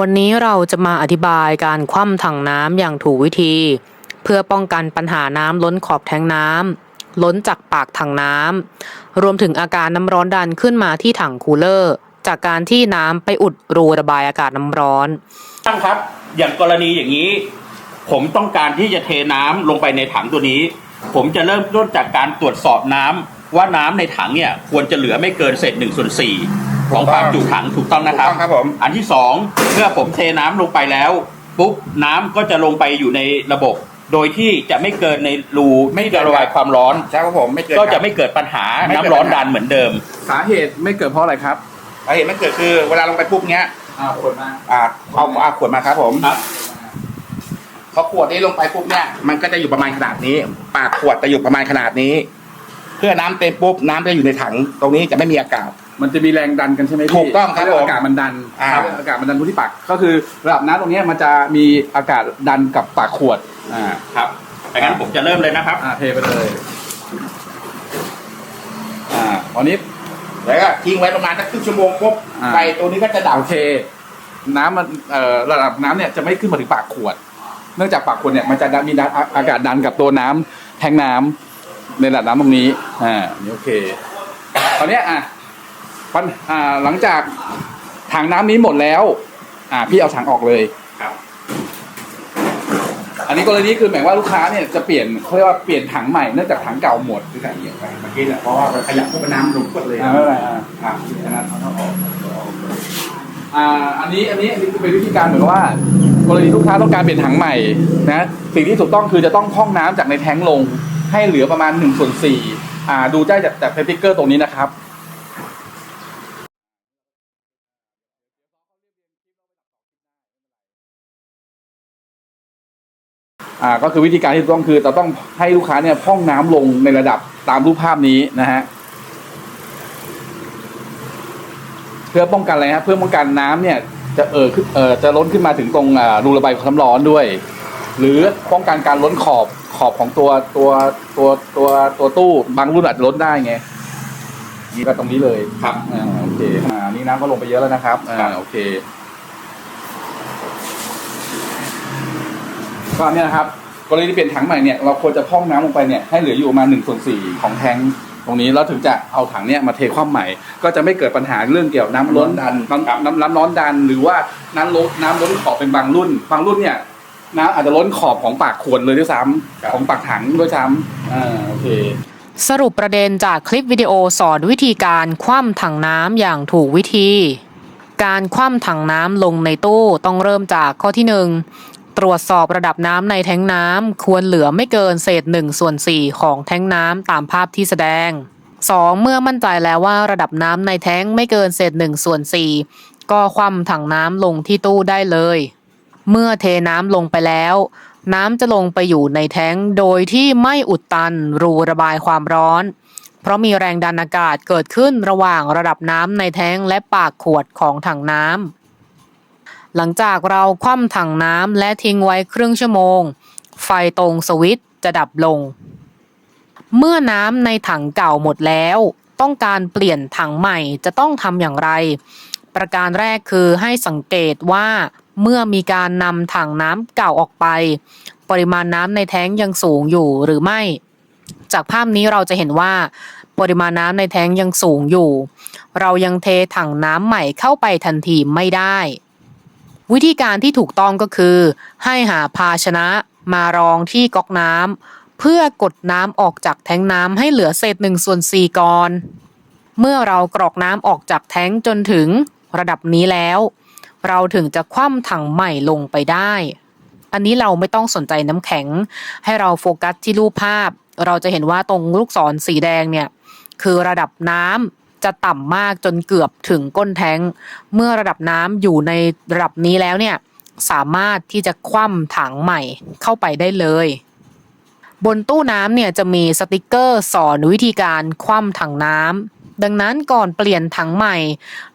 วันนี้เราจะมาอธิบายการคว่ำถังน้ำอย่างถูกวิธี เพื่อป้องกันปัญหาน้ำล้นขอบแทงน้ำล้นจากปากถังน้ำรวมถึงอาการน้ำร้อนดันขึ้นมาที่ถังคูลเลอร์ จากการที่น้ำไปอุดรูระบายอากาศน้ำร้อนท่านครับ อย่างกรณีอย่างนี้ ผมต้องการที่จะเทน้ำลงไปในถังตัวนี้ ผมจะเริ่มต้นจากการตรวจสอบน้ำว่าน้ำในถังเนี่ยควรจะเหลือไม่เกินเศษหนึ่งส่วนสี่ ของความจุถังถูกต้องนะครับ ถูกต้องครับผม อันที่สองเมื่อผมเทน้ำลงไปแล้ว ปุ๊บน้ำก็จะลงไปอยู่ในระบบ โดยที่จะไม่เกินในรูไม่ระบายความร้อน ใช่ครับผมไม่เกิด ก็จะไม่เกิดปัญหาไม่เกิดน้ำร้อนปัญหา ดันเหมือนเดิม สาเหตุไม่เกิดเพราะอะไรครับสาเหตุไม่เกิดคือเวลาลงไปปุ๊บเนี้ยอ่าขวดมาอ่าเอาเอาขวดมาครับผม ครับ พอขวดนี้ลงไปปุ๊บเนี่ยมันก็จะอยู่ประมาณขนาดนี้ ปากขวดจะอยู่ประมาณขนาดนี้ เพื่อน้ำเต็มปุ๊บน้ำจะอยู่ในถัง ตรงนี้จะไม่มีอากาศ มันจะมีแรงดันกันใช่ไหมพี่ถูกต้องครับเยกว่าผมอากาศมันดันอ่า ครับอากาศมันดันพื้นที่ปากก็คือระดับน้ำตรงเนี้ยมันจะมีอากาศดันกับปากขวดอ่าครับดังนั้นผมจะเริ่มเลยนะครับ อ่าเทไปเลยอ่าวันนี้ แล้วก็ทิ้งไว้ประมาณสักครึ่งชั่วโมงปุ๊บอ่า ไฟตัวนี้ก็จะดับ โอเค น้ำมันเอ่อระดับน้ำเนี่ยจะไม่ขึ้นมาถึงปากขวด เนื่องจากปากขวดเนี่ยมันจะดันมีดันอากาศดันกับตัวน้ำแทงน้ำในระดับน้ำตรงนี้อ่านี่โอเค ตอนเนี้ยอะ ปัญอ่าหลังจากถังน้ำนี้หมดแล้ว อ่า พี่เอาถังออกเลย ครับ อันนี้กรณีคือหมายว่าลูกค้าเนี่ยจะเปลี่ยนเขาเรียกว่าเปลี่ยนถังใหม่เนื่องจากถังเก่าหมดคือใส่เหยียบไปเมื่อกี้เนี่ยเพราะว่ามันขยับปุ๊บน้ำลงกดเลยอ่าไม่เป็นไรอ่า อ่าอันนั้นเอาเข้าออกอ่าอันนี้อันนี้อันนี้เป็นวิธีการเหมือนกับว่ากรณีลูกค้าต้องการเปลี่ยนถังใหม่นะสิ่งที่ถูกต้องคือจะต้องพร่องน้ำจากในแท้งลง ให้เหลือประมาณ1ส่วน4อ่าดูได้จากจากสติ๊กเกอร์ตรงนี้นะครับ อ่าก็คือวิธีการที่ถูกต้องคือเราต้องให้ลูกค้าเนี่ยพร่องน้ำลงในระดับตามรูปภาพนี้นะฮะเพื่อป้องกันอะไรครับเพื่อป้องกันน้ำเนี่ยจะเอ่อขึ้นเอ่อจะล้นขึ้นมาถึงตรงอ่ารูระบายความน้ำร้อนด้วย หรือป้องกันการล้นขอบขอบของตัวตัวตัวตัวตัวตู้บางรุ่นอาจจะล้นได้ไงนี่ก็ตรงนี้เลยครับอ่าโอเคอ่านี่น้ำก็ลงไปเยอะแล้วนะครับอ่าครับโอเค ก็เนี่ยนะครับกรณีที่เปลี่ยนถังใหม่เนี่ยเราควรจะพร่องน้ำลงไปเนี่ยให้เหลืออยู่ประมาณหนึ่งส่วนสี่ของแทงค์ตรงนี้แล้วถึงจะเอาถังเนี่ยมาเทคว่ำใหม่ ก็จะไม่เกิดปัญหาเรื่องเกี่ยวน้ำล้นดันน้ำน้ำน้ำร้อนดัน หรือว่าน้ำล้นน้ำล้นขอบเป็นบางรุ่น บางรุ่นเนี่ยน้ำอาจจะล้นขอบของปากขวดเลยด้วยซ้ำของปากถังด้วยซ้ำอ่าโอเคสรุปประเด็นจากคลิปวิดีโอสอนวิธีการคว่ำถังน้ำอย่างถูกวิธี การคว่ำถังน้ำลงในตู้ต้องเริ่มจากข้อที่ 1 ตรวจสอบระดับน้ำในแท้งน้ำควรเหลือไม่เกินเศษ1ส่วน4ของแท้งน้ำตามภาพที่แสดง 2. เมื่อมั่นใจแล้วว่าระดับน้ำในแท้งไม่เกินเศษ1ส่วน4ก็คว่ำถังน้ำลงที่ตู้ได้เลย เมื่อเทน้ำลงไปแล้ว น้ำจะลงไปอยู่ในแท้งโดยที่ไม่อุดตันรูระบายความร้อน เพราะมีแรงดันอากาศเกิดขึ้นระหว่างระดับน้ำในแท้งและปากขวดของถังน้ำ หลังจากเราคว่ำถังน้ำและทิ้งไว้ครึ่งชั่วโมง ไฟตรงสวิตช์จะดับลง เมื่อน้ำในถังเก่าหมดแล้ว ต้องการเปลี่ยนถังใหม่จะต้องทำอย่างไร ประการแรกคือให้สังเกตว่าเมื่อมีการนำถังน้ำเก่าออกไป ปริมาณน้ำในแท้งยังสูงอยู่หรือไม่ จากภาพนี้เราจะเห็นว่า ปริมาณน้ำในแท้งยังสูงอยู่ เรายังเทถังน้ำใหม่เข้าไปทันทีไม่ได้ วิธีการที่ถูกต้องก็คือ ให้หาภาชนะมารองที่ก๊อกน้ำเพื่อกดน้ำออกจากแท้งน้ำให้เหลือเศษหนึ่งส่วนสี่ก่อนเมื่อเรากรอกน้ำออกจากแท้งจนถึงระดับนี้แล้ว เราถึงจะคว่ำถังใหม่ลงไปได้ อันนี้เราไม่ต้องสนใจน้ำแข็ง ให้เราโฟกัสที่รูปภาพ เราจะเห็นว่าตรงลูกศรสีแดงเนี่ย คือระดับน้ำ จะต่ำมากจนเกือบถึงก้นแท้ง เมื่อระดับน้ำอยู่ในระดับนี้แล้วเนี่ยสามารถที่จะคว่ำถังใหม่เข้าไปได้เลย บนตู้น้ำเนี่ยจะมีสติกเกอร์สอนวิธีการคว่ำถังน้ำ ดังนั้นก่อนเปลี่ยนถังใหม่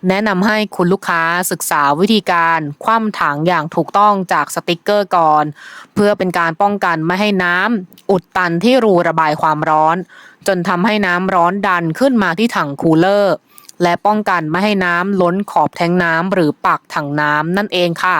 แนะนำให้คุณลูกค้าศึกษาวิธีการคว่ำถังอย่างถูกต้องจากสติกเกอร์ก่อน เพื่อเป็นการป้องกันไม่ให้น้ำอุดตันที่รูระบายความร้อน จนทำให้น้ำร้อนดันขึ้นมาที่ถังคูลเลอร์และป้องกันไม่ให้น้ำล้นขอบแทงน้ำหรือปากถังน้ำนั่นเองค่ะ